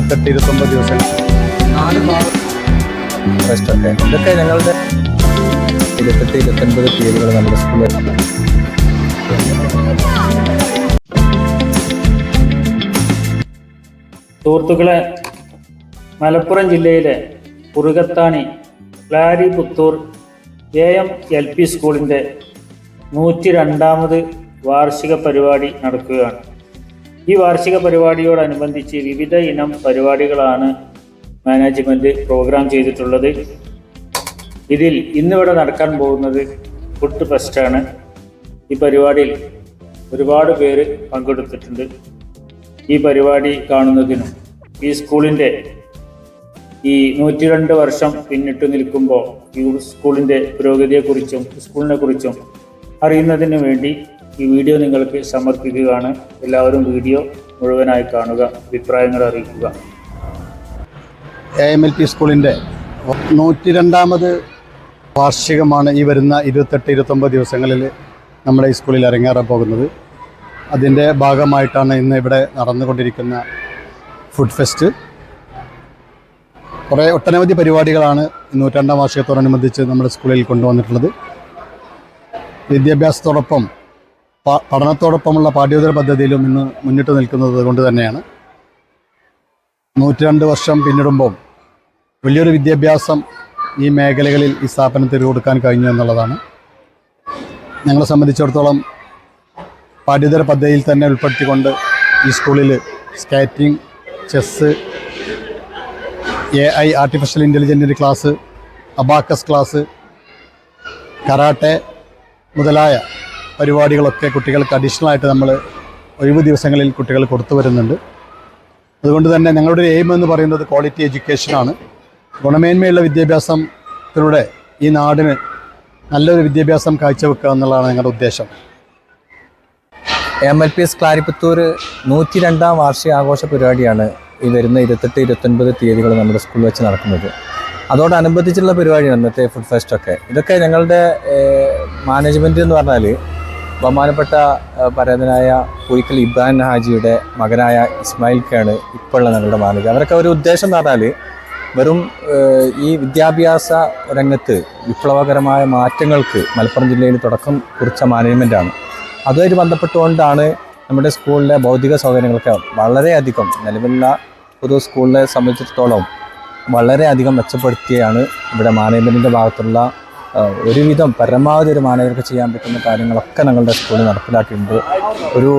ഇരുപത്തെട്ട് ഇരുപത്തൊമ്പത് ദിവസം. ഫസ്റ്റൊക്കെ ഇതൊക്കെ ഞങ്ങളുടെ ഇരുപത്തെട്ട് ഇരുപത്തൊൻപത് തീയതികൾ നമ്മുടെ സ്കൂളിൽ സുഹൃത്തുക്കളെ മലപ്പുറം ജില്ലയിലെ Kurukathani Klari Puthur A M L P സ്കൂളിന്റെ നൂറ്റി രണ്ടാമത് വാർഷിക പരിപാടി നടക്കുകയാണ്. ഈ വാർഷിക പരിപാടിയോടനുബന്ധിച്ച് വിവിധ ഇനം പരിപാടികളാണ് മാനേജ്മെന്റ് പ്രോഗ്രാം ചെയ്തിട്ടുള്ളത്. ഇതിൽ ഇന്നിവിടെ നടക്കാൻ പോകുന്നത് ഫുഡ് ഫെസ്റ്റാണ് ഈ പരിപാടിയിൽ ഒരുപാട് പേര് പങ്കെടുത്തിട്ടുണ്ട്. ഈ പരിപാടി കാണുന്നതിനും ഈ സ്കൂളിന്റെ ഈ നൂറ്റി രണ്ട് വർഷം പിന്നിട്ട് നിൽക്കുമ്പോൾ ഈ സ്കൂളിന്റെ പുരോഗതിയെക്കുറിച്ചും സ്കൂളിനെ കുറിച്ചും അറിയുന്നതിന് വേണ്ടി ഈ വീഡിയോ നിങ്ങൾക്ക് സമർപ്പിക്കുകയാണ്. എല്ലാവരും വീഡിയോ മുഴുവനായി കാണുക അഭിപ്രായങ്ങൾ അറിയിക്കുക. എ എം എൽ പി സ്കൂളിന്റെ നൂറ്റി രണ്ടാമത് വാർഷികമാണ് ഈ വരുന്ന ഇരുപത്തെട്ട് ഇരുപത്തൊമ്പത് ദിവസങ്ങളിൽ നമ്മുടെ ഈ സ്കൂളിൽ അരങ്ങേറാൻ പോകുന്നത്. അതിന്റെ ഭാഗമായിട്ടാണ് ഇന്ന് ഇവിടെ നടന്നുകൊണ്ടിരിക്കുന്ന ഫുഡ് ഫെസ്റ്റ്. കുറേ ഒട്ടനവധി പരിപാടികളാണ് നൂറ്റാണ്ടാം വാർഷികത്തോടനുബന്ധിച്ച് നമ്മുടെ സ്കൂളിൽ കൊണ്ടുവന്നിട്ടുള്ളത്. വിദ്യാഭ്യാസത്തോടൊപ്പം പഠനത്തോടൊപ്പമുള്ള പാഠ്യേതര പദ്ധതിയിലും ഇന്ന് മുന്നിട്ട് നിൽക്കുന്നത് കൊണ്ട് തന്നെയാണ്. നൂറ്റിരണ്ട് വർഷം പിന്നിടുമ്പോൾ വലിയൊരു വിദ്യാഭ്യാസം ഈ മേഖലകളിൽ ഈ സ്ഥാപനത്തിൽ കൊടുക്കാൻ കഴിഞ്ഞു എന്നുള്ളതാണ്. ഞങ്ങളെ സംബന്ധിച്ചിടത്തോളം പാഠ്യേതര പദ്ധതിയിൽ തന്നെ ഉൾപ്പെടുത്തിക്കൊണ്ട് ഈ സ്കൂളിൽ skating chess A I artificial ഇന്റലിജന്റിന്റെ class abacus class karate മുതലായ പരിപാടികളൊക്കെ കുട്ടികൾക്ക് അഡീഷണൽ ആയിട്ട് നമ്മൾ ഒഴിവ് ദിവസങ്ങളിൽ കുട്ടികൾ കൊടുത്തു വരുന്നുണ്ട്. അതുകൊണ്ട് തന്നെ ഞങ്ങളുടെ ഒരു എയിം എന്ന് പറയുന്നത് ക്വാളിറ്റി എഡ്യൂക്കേഷനാണ് ഗുണമേന്മയുള്ള വിദ്യാഭ്യാസത്തിലൂടെ ഈ നാടിന് നല്ലൊരു വിദ്യാഭ്യാസം കാഴ്ചവെക്കുക എന്നുള്ളതാണ് ഞങ്ങളുടെ ഉദ്ദേശം. M L P S Klariputhur നൂറ്റി രണ്ടാം വാർഷിക ആഘോഷ പരിപാടിയാണ് ഈ വരുന്ന ഇരുപത്തെട്ട് ഇരുപത്തൊൻപത് തീയതികൾ നമ്മുടെ സ്കൂളിൽ വെച്ച് നടക്കുന്നത്. അതോടനുബന്ധിച്ചുള്ള പരിപാടിയാണ് ഇന്നത്തെ ഫുഡ് ഫെസ്റ്റൊക്കെ ഇതൊക്കെ ഞങ്ങളുടെ മാനേജ്മെന്റ് എന്ന് പറഞ്ഞാൽ ബഹുമാനപ്പെട്ട പരേതനായ പുലിക്കൽ ഇബ്രാഹിം ഹാജിയുടെ മകനായ ഇസ്മായിൽക്കാണ് ഇപ്പോഴുള്ള ഞങ്ങളുടെ മാനേജർ അവരൊക്കെ ഒരു ഉദ്ദേശം എന്ന് പറഞ്ഞാൽ വെറും ഈ വിദ്യാഭ്യാസ രംഗത്ത് വിപ്ലവകരമായ മാറ്റങ്ങൾക്ക് മലപ്പുറം ജില്ലയിൽ തുടക്കം കുറിച്ച മാനേജ്മെന്റാണ് അതുമായിട്ട് ബന്ധപ്പെട്ടുകൊണ്ടാണ് നമ്മുടെ സ്കൂളിലെ ഭൗതിക സൗകര്യങ്ങളൊക്കെ വളരെയധികം നിലവിലുള്ള ഒരു സ്കൂളിനെ സംബന്ധിച്ചിടത്തോളം വളരെയധികം മെച്ചപ്പെടുത്തിയാണ് ഇവിടെ മാനേജ്മെന്റിന്റെ ഭാഗത്തുള്ള ഒരുവിധം പരമാവധി ഒരു മാനേജർക്ക് ചെയ്യാൻ പറ്റുന്ന കാര്യങ്ങളൊക്കെ ഞങ്ങളുടെ സ്കൂളിൽ നടപ്പിലാക്കിയിട്ടുണ്ട്. ഒരു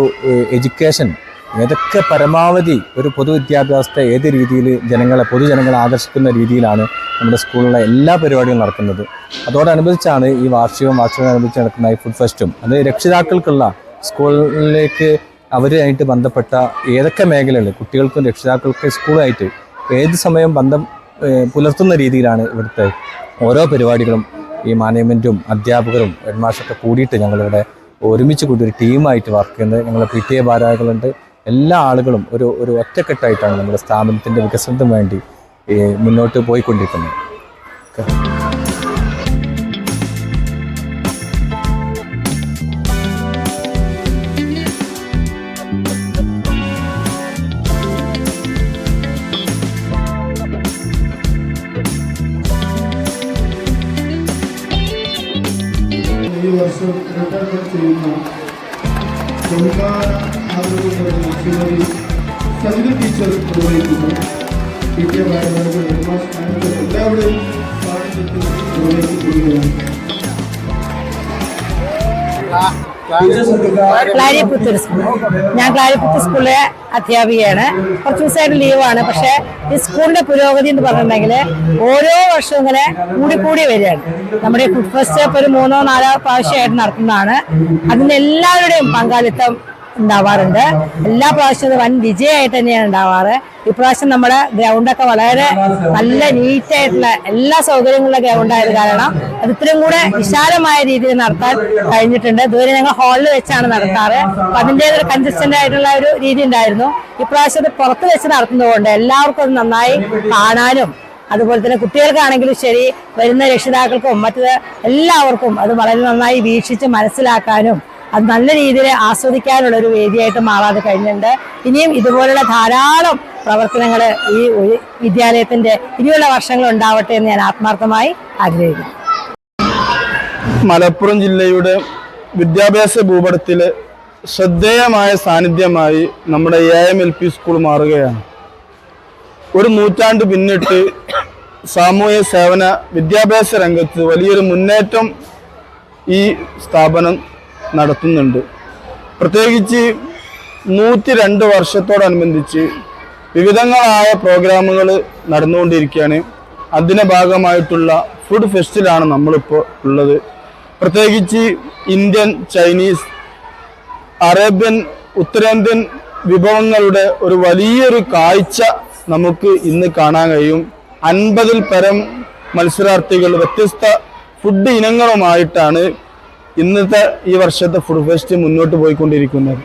എഡ്യൂക്കേഷൻ ഏതൊക്കെ പരമാവധി ഒരു പൊതുവിദ്യാഭ്യാസത്തെ ഏത് രീതിയിൽ ജനങ്ങളെ പൊതുജനങ്ങളെ ആകർഷിക്കുന്ന രീതിയിലാണ് നമ്മുടെ സ്കൂളിലെ എല്ലാ പരിപാടികളും നടക്കുന്നത്. അതോടനുബന്ധിച്ചാണ് ഈ വാർഷികവും വാർഷികമനുബന്ധിച്ച് നടക്കുന്ന ഈ ഫുഡ് ഫെസ്റ്റും. അത് രക്ഷിതാക്കൾക്കുള്ള സ്കൂളിലേക്ക് അവരുമായിട്ട് ബന്ധപ്പെട്ട ഏതൊക്കെ മേഖലകൾ കുട്ടികൾക്കും രക്ഷിതാക്കൾക്കും സ്കൂളുമായിട്ട് ഏത് സമയം ബന്ധം പുലർത്തുന്ന രീതിയിലാണ് ഇവിടുത്തെ ഓരോ പരിപാടികളും ഈ മാനേജ്മെന്റും അധ്യാപകരും ഹെഡ്മാസ്റ്ററൊക്കെ കൂടിയിട്ട് ഞങ്ങളിവിടെ ഒരുമിച്ച് കൂടി ഒരു ടീമായിട്ട് വർക്ക് ചെയ്യുന്നത്. ഞങ്ങൾ പി ടി എ ഭാരവാഹികളുണ്ട്. എല്ലാ ആളുകളും ഒരു ഒരു ഒറ്റക്കെട്ടായിട്ടാണ് നമ്മുടെ സ്ഥാപനത്തിന്റെ വികസനത്തിന് വേണ്ടി മുന്നോട്ട് പോയിക്കൊണ്ടിരിക്കുന്നത്. വർഷം റിട്ടയർമെന്റ് ചെയ്യുന്ന ബഹുമാന ആദരവുകളുടെ ശ്രീമതി സജിത ടീച്ചർ നിർവഹിക്കുന്നു പി ടി എ ഭാരവാഹികൾ എല്ലാവരുടെയും സാന്നിധ്യത്തിൽ നിർവഹിക്കപ്പെടുകയാണ് ക്ലാരിപ്പുത്തൂർ സ്കൂൾ. ഞാൻ ക്ലാരിപ്പുത്തൂർ സ്കൂളിലെ അധ്യാപികയാണ്. കുറച്ച് ദിവസമായിട്ട് ലീവാണ് പക്ഷേ ഈ സ്കൂളിന്റെ പുരോഗതി എന്ന് പറഞ്ഞിട്ടുണ്ടെങ്കിൽ ഓരോ വർഷവും ഇങ്ങനെ കൂടി കൂടി വരികയാണ്. നമ്മുടെ ഫുഡ് ഫെസ്റ്റ് ഒരു മൂന്നോ നാലോ പ്രാവശ്യമായിട്ട് നടത്തുന്നതാണ് അതിന് എല്ലാവരുടെയും പങ്കാളിത്തം ഉണ്ടാവാറുണ്ട്. എല്ലാ പ്രാവശ്യവും വൻ വിജയമായിട്ട് തന്നെയാണ് ഉണ്ടാവാറ്. ഇപ്രാവശ്യം നമ്മുടെ ഗ്രൗണ്ടൊക്കെ വളരെ നല്ല നീറ്റായിട്ടുള്ള എല്ലാ സൗകര്യങ്ങളുള്ള ഗ്രൗണ്ട് ആയത് കാരണം അത് ഇത്രയും കൂടെ വിശാലമായ രീതിയിൽ നടത്താൻ കഴിഞ്ഞിട്ടുണ്ട്. ഇതുവരെ ഞങ്ങൾ ഹാളിൽ വെച്ചാണ് നടത്താറ്. അപ്പൊ അതിന്റെ ഒരു കൺസിസ്റ്റന്റ് ആയിട്ടുള്ള ഒരു രീതി ഉണ്ടായിരുന്നു. ഇപ്രാവശ്യം അത് പുറത്ത് വെച്ച് നടത്തുന്നതുകൊണ്ട് എല്ലാവർക്കും അത് നന്നായി കാണാനും അതുപോലെ തന്നെ കുട്ടികൾക്കാണെങ്കിലും ശരി വരുന്ന രക്ഷിതാക്കൾക്കും മറ്റു എല്ലാവർക്കും അത് വളരെ നന്നായി വീക്ഷിച്ച് മനസ്സിലാക്കാനും അത് നല്ല രീതിയിൽ ആസ്വദിക്കാനുള്ള ഒരു വേദിയായിട്ട് മാറാതെ കഴിഞ്ഞിട്ടുണ്ട്. ഇനിയും ഇതുപോലുള്ള ധാരാളം പ്രവർത്തനങ്ങൾ ഈ വിദ്യാലയത്തിന്റെ ഇനിയുള്ള വർഷങ്ങൾ ഉണ്ടാവട്ടെ എന്ന് ഞാൻ ആത്മാർത്ഥമായി ആഗ്രഹിക്കുന്നു. മലപ്പുറം ജില്ലയുടെ വിദ്യാഭ്യാസ ഭൂപടത്തിൽ ശ്രദ്ധേയമായ സാന്നിധ്യമായി നമ്മുടെ A M L P school മാറുകയാണ്. ഒരു നൂറ്റാണ്ട് പിന്നിട്ട് സാമൂഹ്യ സേവന വിദ്യാഭ്യാസ രംഗത്ത് വലിയൊരു മുന്നേറ്റം ഈ സ്ഥാപനം നടത്തുന്നുണ്ട്. പ്രത്യേകിച്ച് നൂറ്റി രണ്ട് വർഷത്തോടനുബന്ധിച്ച് വിവിധങ്ങളായ പ്രോഗ്രാമുകൾ നടന്നുകൊണ്ടിരിക്കുകയാണ്. അതിന്റെ ഭാഗമായിട്ടുള്ള ഫുഡ് ഫെസ്റ്റിലാണ് നമ്മളിപ്പോൾ ഉള്ളത്. പ്രത്യേകിച്ച് ഇന്ത്യൻ ചൈനീസ് അറേബ്യൻ ഉത്തരേന്ത്യൻ വിഭവങ്ങളുടെ ഒരു വലിയൊരു കാഴ്ച നമുക്ക് ഇന്ന് കാണാൻ കഴിയും. അൻപതിൽ പരം മത്സരാർത്ഥികൾ വ്യത്യസ്ത ഫുഡ് ഇനങ്ങളുമായിട്ടാണ് ഇന്നത്തെ ഈ വർഷത്തെ ഫുഡ് ഫെസ്റ്റ് മുന്നോട്ട് പോയിക്കൊണ്ടിരിക്കുന്നത്.